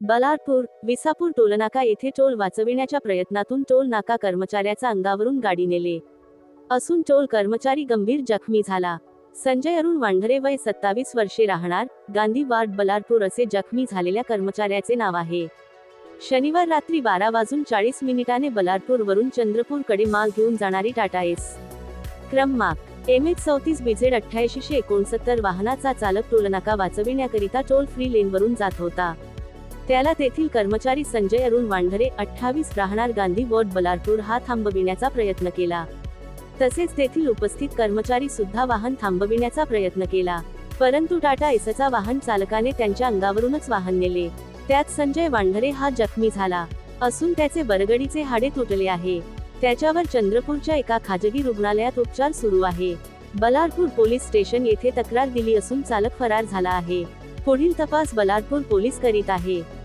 बलारपूर विसापूर टोलनाका येथे टोल वाचविण्याच्या प्रयत्नातून टोल नाका कर्मचाऱ्याचा अंगावरून गाडी नेले. असून टोल कर्मचारी गंभीर जखमी झाला. संजय अरुण वांढरे वय सत्तावीस वर्षे राहणार गांधी वार्ड बलारपूर असे जखमी झालेल्या कर्मचाऱ्याचे नाव आहे. शनिवार रात्री बारा वाजून चाळीस मिनिटाने बलारपूर वरून चंद्रपूरकडे माल घेऊन जाणारी टाटा एस. क्रमांक एम एच चौतीस बिझेड अठ्ठ्याऐंशीशे एकोणसत्तर वाहनाचा चालक टोलनाका वाचविण्याकरिता टोल फ्री लेनवरून जात होता. त्याला तेथील कर्मचारी संजय अरुण वांढरे अठ्ठावीस राहणार गांधी वॉर्ड बलारपूर हा थांबविण्याचा प्रयत्न केला. तसेच तेथील उपस्थित कर्मचारी सुद्धा वाहन थांबविण्याचा प्रयत्न केला. परंतु टाटा एसचा वाहन चालकाने त्यांच्या अंगावरूनच वाहन नेले. त्यात संजय वांढरे हा जखमी झाला. असून त्याचे बरगडीचे हाडे तुटले आहे. त्याच्यावर चंद्रपूरच्या एका खाजगी रुग्णालयात उपचार सुरू आहे. बलारपूर पोलीस स्टेशन येथे तक्रार दिली असून चालक फरार झाला आहे. पुढील तपास बलारपूर पोलीस करीत आहे.